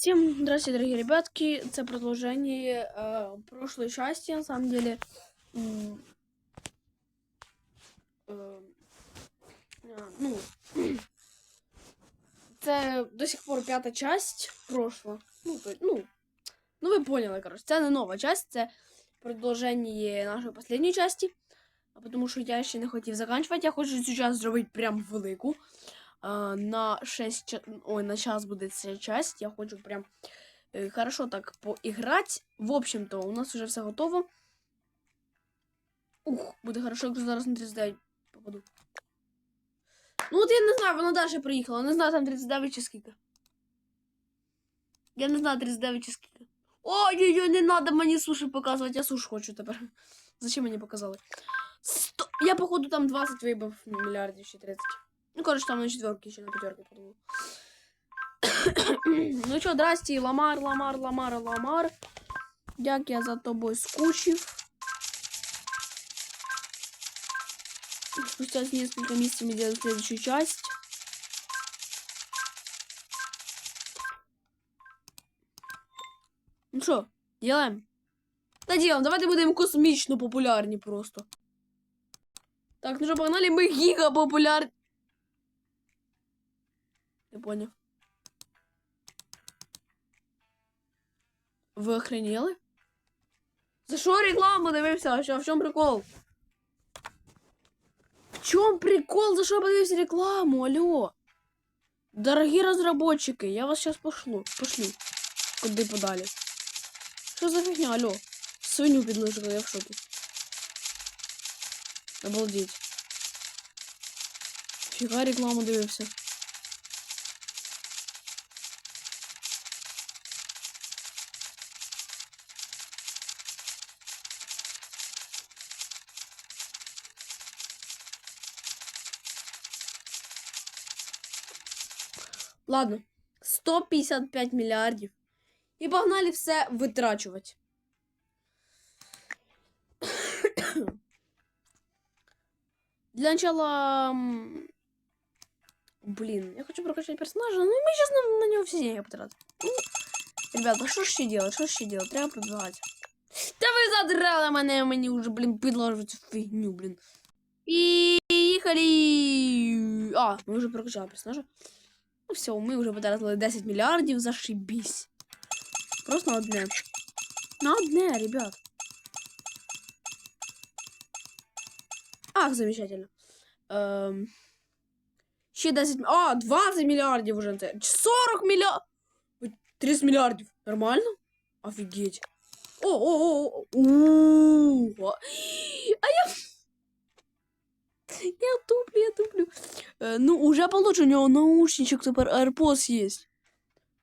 Всем здравствуйте, дорогие ребятки. Это продолжение э, прошлой части, на самом деле. М, э, э, ну, це до сих пор п'ята часть прошла. Ну, то, ну, ну, ви поняли, коротше. Це не нова часть, це продовження нашої останньої часті. А тому що я ще не хотів заканчувати, я хочу цю часть зробити прям велику. На 6 ча- ой, на час буде ця часть. Я хочу прям е, хорошо так поіграти. В общем-то, у нас вже все готово. Ух, буде хорошо, якщо зараз на 39 попаду. Ну от я не знаю, вона далі приїхала. Не знаю, там 39 чи скільки. Я не знаю, 39 чи скільки. Ой-ой-ой, не треба мені суші показувати, я суш хочу тепер. Зачем мені показали? Сто... Я, походу, там 20 вибив мільярдів чи 30. Ну, короче, там на четверке еще на пятерке подумал. ну что, здрасте, Ламар, Ламар, Ламар, Ламар. Як я за тобой скучив. Спустя несколько месяцев мы делаем следующую часть. Ну что, делаем? Да делаем, давайте будем космично популярні просто. Так, ну что, погнали, мы гига популярні. Не понял. Ви охренели? За що рекламу дивився? Що, в чому прикол? В чому прикол? За що я подивився рекламу? Алло? Дорогі розработчики, я вас сейчас пошлю. Пошлю. Куди подалі. Що за фігня, алло? Свиню підложили, я в шокі. Обалдеть. Фіга рекламу дивився. Ладно, 155 мільярдів. І погнали все витрачувати. Для начала... м, Блин, я хочу прокачать персонажа, ну мы сейчас на, на него все деньги потратим. Ну, ребята, що ж ще делать? Що ж ще делать? Треба побігати. Та ви задрали мене, мені вже, блін, підложили цю фігню, блін. Поїхали! А, ми вже прокачали персонажа. Ну все, ми вже потратили 10 мільярдів, зашибісь. Просто на одне. На одне, ребят. Ах, замечательно. Ем... Ще 10... м- А, 20 мільярдів уже. це. 40 мільярдів. 30 мільярдів. Нормально? Офігеть. О, о, о, о. У, а- А я... Я туплю, я туплю. Э, ну, уже получше, у него наушничек тепер AirPods есть.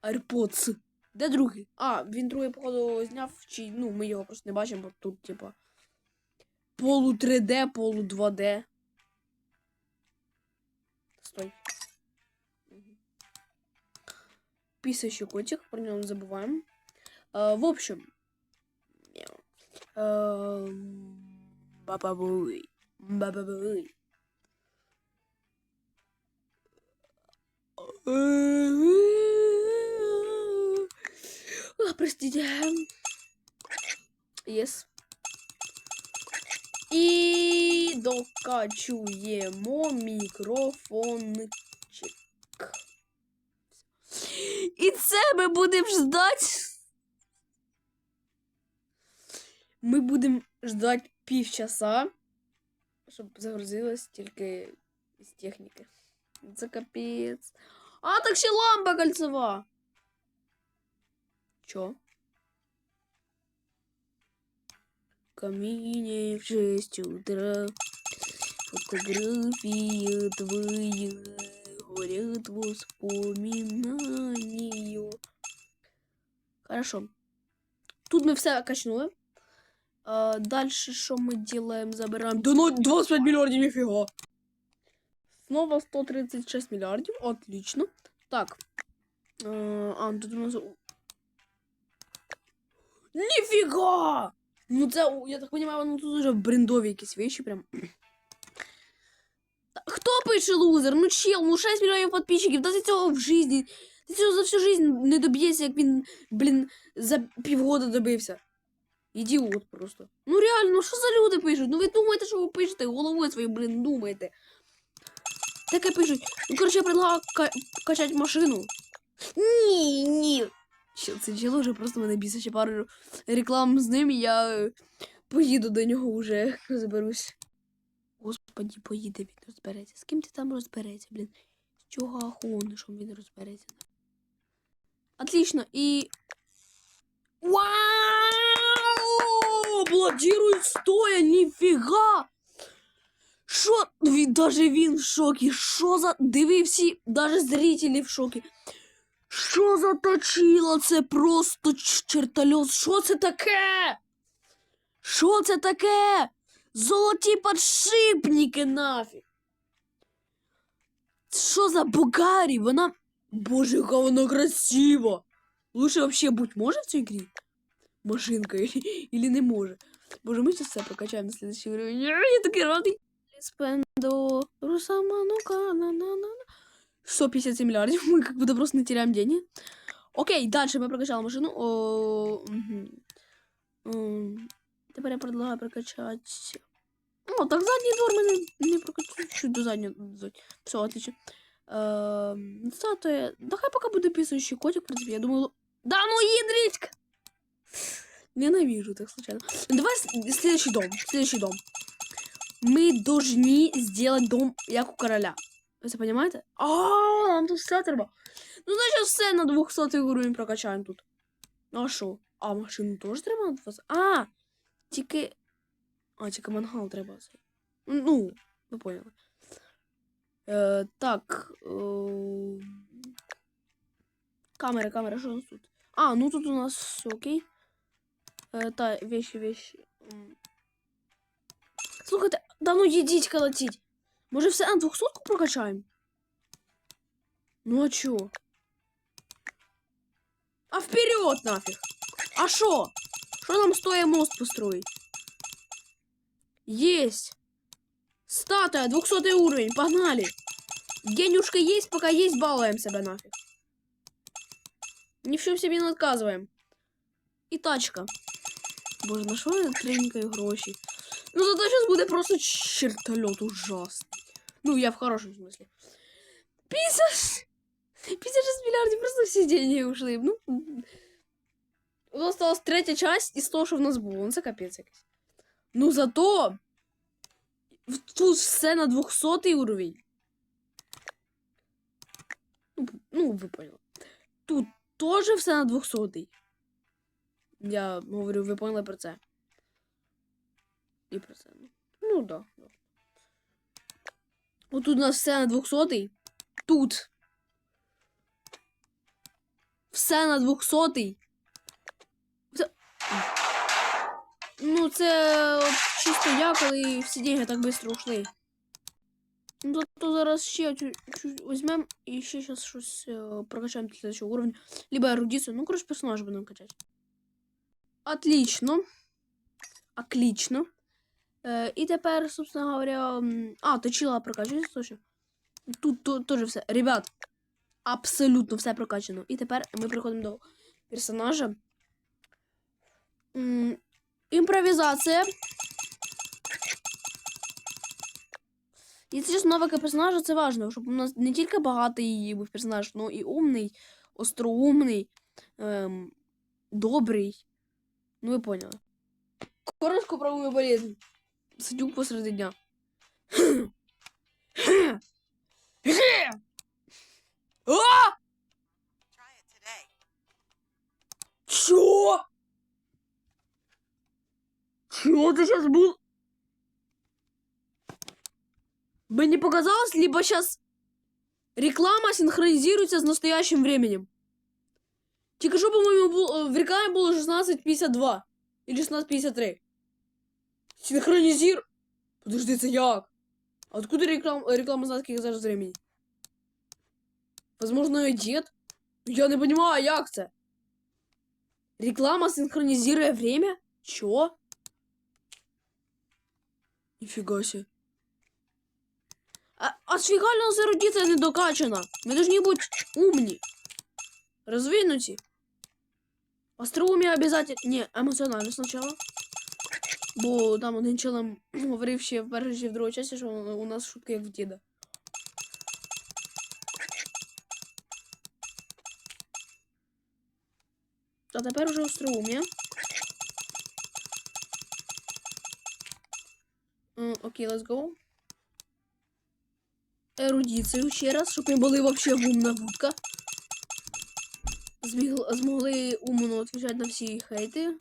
AirPods. Де другий? А, він другий, походу, зняв, чи, ну, ми його просто не бачимо, бо тут, типа, полу 3D, полу 2D. Стой. Мгм. Писающий котик, про него не забываем. А, в общем, мяу. Эм, Бабабуй. Бабабуй. А, Простите. Yes. І докачуємо мікрофончик. І це ми будемо ждати. Ми будемо ждати півчаса, щоб загрузилось тільки з техніки. Це капець. А, так ще лампа кольцева. Чо? камине в шесть утра Фотографии твои горят воспоминания. Хорошо. Тут мы все качнули. А, дальше что мы делаем? Забираем. Да ну 25 миллиардов, нифига. Снова 136 миллиардов. Отлично. Так. А, а, тут у нас... Нифига! Ну це, я так понимаю, ну тут уже брендові якісь вещи прям. Хто пише лузер? Ну чел, ну 6 мільйонів підписчиків, та ти цього в житті. Ти цього за всю жизнь не доб'єшся, як він, блін, за півгода добився. Ідіот просто. Ну реально, ну що за люди пишуть? Ну ви думаєте, що ви пишете? Головою своєю, блін, думаєте. Таке пишуть. Ну, коротше, я предлагаю ка- качати машину. Ні, ні. Що це чоло вже просто мене бісить ще пару реклам з ним, і я е, поїду до нього вже розберусь. Господі, поїде він розбереться. З ким ти там розбереться, блін? З чого ахону, що він розбереться? Отлично, і. Вау! Блокирует стоя, ніфіга! Що? Він, даже він в шокі. Що за. Диви всі, даже зрителі в шокі. Що за точило? Це просто чертольот. Що це таке? Що це таке? Золоті подшипники нафіг. Що за Бугарі? Вона. Боже, яка вона красива! Лучше вообще будь може в цій грі? Машинка или, или не може. Боже, ми сейчас все прокачаем на следующий уровень. Я такий радий. Спендо, Русама, ну-ка, на на на 157 миллиардов, мы как будто просто не теряем деньги. Окей, дальше мы прокачали машину. О, мгм. М, Тепер я предлагаю прокачать. О, так задній двор мене не прокачу. Чуть до заднього. Все, отлично. Эм, статуя. Да хай пока буде писающий котик, в принципе, я думаю... Да ну ядричка! Ненавижу так случайно. Давай с- следующий дом. Следующий дом. Мы должны сделать дом, як у короля. Ви це понимаете? А, нам тут все треба. Ну, значить, все на 200 уровень прокачаємо тут. Ну, а що? А, машину теж треба на 200? А, тільки... А, тільки мангал треба. Ну, ви поняли. Е, так. Е... Камера, камера, що у нас тут? А, ну тут у нас окей. Е, та, вещи, вещи. Слухайте, да ну їдіть колотіть. Може все на 200 прокачаємо? Ну а чё? А вперед нафиг! А шо? Что нам стоит мост построить? Есть! Статуя, 200 уровень, погнали! Денюшка есть, пока есть, балуем себя нафиг. Ни в чем себе не отказываем. И тачка. Боже, на що я тренькаю гроші? Ну зато сейчас буде просто чертольот ужасный. Ну, я в хорошем смысле. 50... 56 миллиардов просто все деньги ушли. Ну, у нас осталась третя часть із того, що в нас було. Ну, це капець. Ну, зато тут все на 200 уровень. Ну, ну, ви поняли. Тут теж все на 200. Я говорю, ви поняли про це. І про це. Ну, да. да. От тут у нас все на 200. Тут. Все на 200. Це... Ну, це чисто я, коли всі деньги так швидко ушли. Ну, то, то зараз ще чуть-чуть візьмемо і ще зараз щось е, прокачаємо до следующего уровня. Либо эрудицию. Ну, короче, персонажа будемо качати. Отлично. Отлично. Е, і тепер, собственно говоря. А, точила прокачується точно. Тут теж все. Ребят, абсолютно все прокачано. І тепер ми приходимо до персонажа. М, Імпровізація. Якщо чесно, навики персонажа це важливо, щоб у нас не тільки багатий був персонаж, але і умний, остроумний, ем, добрий. Ну, ви поняли. Коротко про мою болезнь. Сидю посреди дня. А! Try it today. Чё? Чё ты сейчас был? Мне показалось, либо сейчас реклама синхронизируется с настоящим временем. Тільки що, по-моєму, бу- е, в рекламі було 16.52 или 16.53. Синхронизир... Подожди, це як? А Откуда реклам... реклама знає, скільки зараз времени? Возможно, і дід? Я не понимаю, як це? Реклама синхронизируя время? Чё? Нифига себе. А, а сфига ли у нас эрудиция не докачана? Мы должны быть умни. Розвинуті. Остроумие обязательно. Не, емоціонально спочатку. Бо там один чел нам говорив ще в першій чи в другій часті, що у нас шутка як в діда. А тепер уже остроумие. М, Окей, let's go. Ерудицію ще раз, щоб ми були вообще гумна вудка. Змігл- змогли умно відповідати на всі хейти.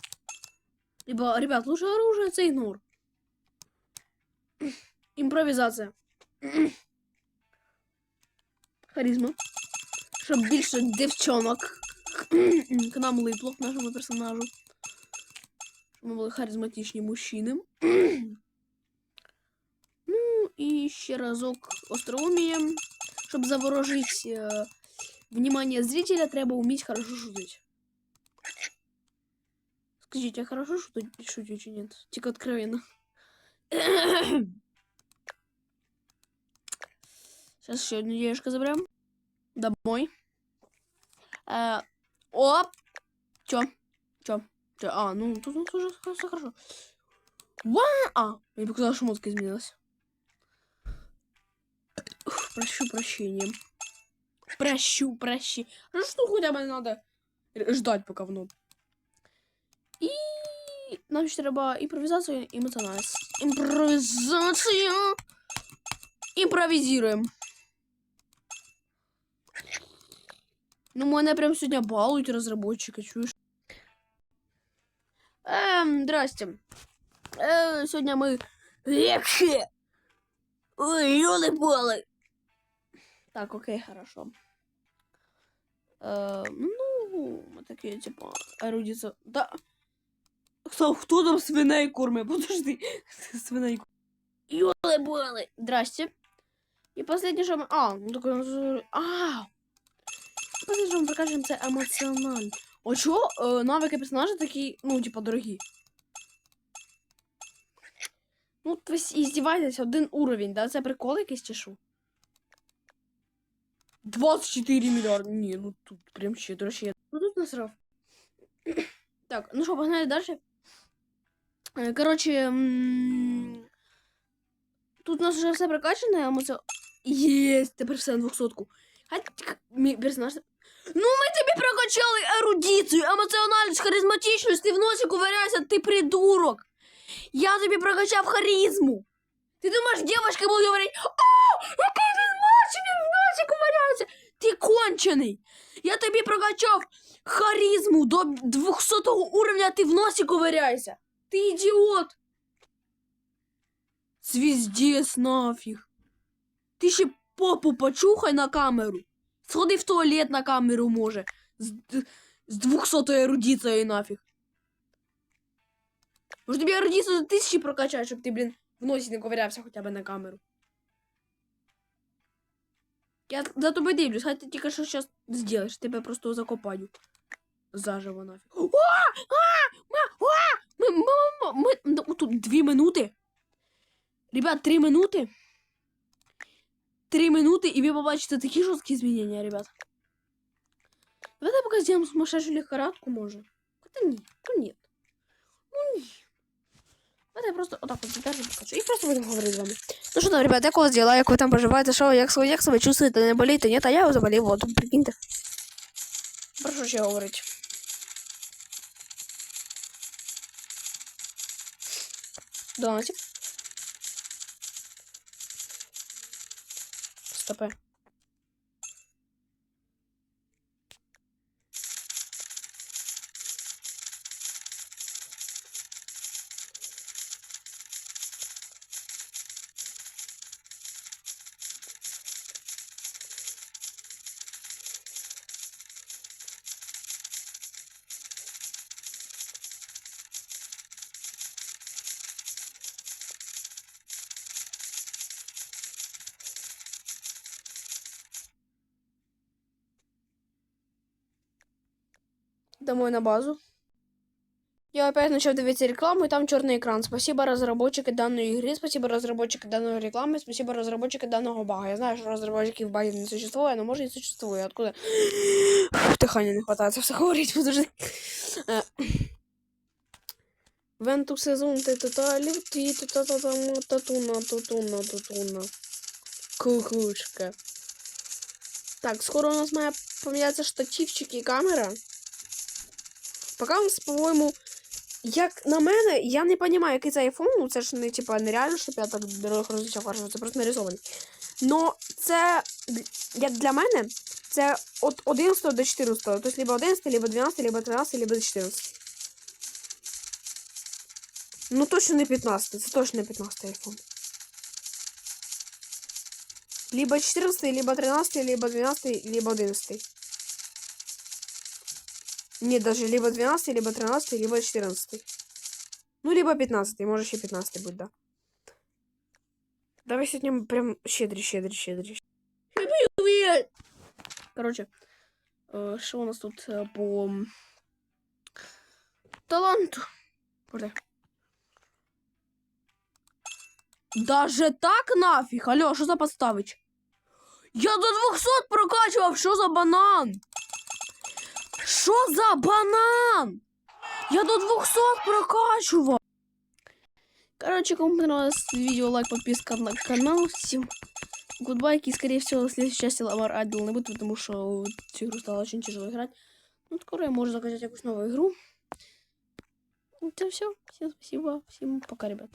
Либо, ребят, лучше оружие це ігнор. Імпровізація. Харизма. Щоб більше дівчонок к нам липло, к нашому персонажу. Щоб ми були харизматичні мужчини. ну, і ще разок остроумієм. Щоб заворожити е, внимание зрителя, треба уметь хорошо шутить. Скажите, я хорошо шутить, чи нет? Тільки откровенно. Сейчас еще одну девушку заберем. Домой. Э, оп! Чё? Чё? Чё? А, ну тут, тут уже все хорошо. Ва! А, мне показалось, что мозг изменилась. Ух, Прощу прощения. Прощу, прощи. Ну что хотя бы надо ждать пока воно. І нам ще треба імпровізацію і емоціональність. Імпровізація. Імпровізуємо. Ну, мене прям сьогодні балують розробники, чуєш? Ем, здрасте. Е, сьогодні ми легше. Ой, ёлы-палы. Так, окей, хорошо. Е, ну, ми такі, типа, ерудиця. Да. Хто, хто там свиней кормить? Подожди. Свиней Ёлы-палы. Здрасте. І последнє, що ми... А, ну так... А! Последнє, що ми покажемо, це емоціонально. О, чого е, навики персонажа такі, ну, типа, дорогі? Ну, ви с- издеваетесь, один уровень, да? Це прикол якийсь чи що? 24 миллиарда. Не, ну тут прям щедро щедро. Ну тут насрав. Так, ну що, погнали далі. Е, Коротше, тут у нас вже все прокачане, а ми це. Єсть, тепер все на 200. Хай мій персонаж. Ну, ми тобі прокачали ерудицію, емоціональність, харизматичність, ти в носі ковиряйся, ти придурок. Я тобі прокачав харизму. Ти думаєш, дівчатки будуть говорити, о, який він мачий, в носі ковиряється. Ти кончений. Я тобі прокачав харизму до 200 уровня, а ти в носі ковиряйся. Ти ідіот. Звіздец нафіг. Ти ще попу почухай на камеру. Сходи в туалет на камеру, може. З, з 200 ерудицією нафіг. Може тобі ерудицію до тисячі прокачати, щоб ти, блін, в носі не ковирявся хоча б на камеру. Я за тобою дивлюсь, хай ти тільки що зараз зробиш, тебе просто закопаю. Заживо нафіг. О! А! Ми, ми, ми, ну, тут дві минути. Ребят, три минути. Три минути, і ви побачите такі жорсткі змінення, ребят. Давайте пока сделаем сумасшедшую лихорадку, може. Хотя ні, ну ні. Ну ні. Давайте просто отак от задержу покажу. І просто будемо говорити з вами. Ну що там, ребят, як у вас дела, як ви там поживаєте, що, як, як себе чувствуєте, не болієте, ні? А я заболів, от, прикиньте. Про що ще говорити? Донатик. Стопе. Домой на базу. Я опять начал дивиться рекламу, и там черный экран. Спасибо разработчики данной игры, спасибо разработчики данной рекламы, спасибо разработчики данного бага. Я знаю, что разработчиков баги не существует, но может и существует. Откуда? Дыхания не хватает, все говорить, подожди. Э, Венту сезон ти та та ліфті та та та та татуна татуна татуна. Кукушка. Так, скоро у нас має помінятися штативчик і камера. Поки у по-моєму, як на мене, я не розумію, який це iPhone, ну це ж не типа нереально, щоб я так дорогих розлічав кажу, це просто нарисований. Но це, як для мене, це від 11 до 14. Тобто либо 11, либо 12, либо 13, либо 14. Ну точно не 15, це точно не 15 iPhone. Либо 14, либо 13, либо 12, либо 11. Нет, даже либо 12, либо 13, либо 14. Ну, либо 15, может еще 15 будет, да. Давай сегодня прям щедрый, щедрый, щедрый. Короче, э, что у нас тут э, по таланту? Бля. Даже так нафиг? Алло, що за подставич? Я до 200 прокачував, що за банан? Що за банан? Я до 200 прокачував. Короче, кому понравилось видео, лайк, подписка на канал. Всем гудбайки. Скорее всего, в следующей части Ламар Айдол не будет, потому что в эту игру стало очень тяжело играть. Ну, скоро я могу заказать какую-то новую игру. Это все. Всем спасибо. Всем пока, ребят.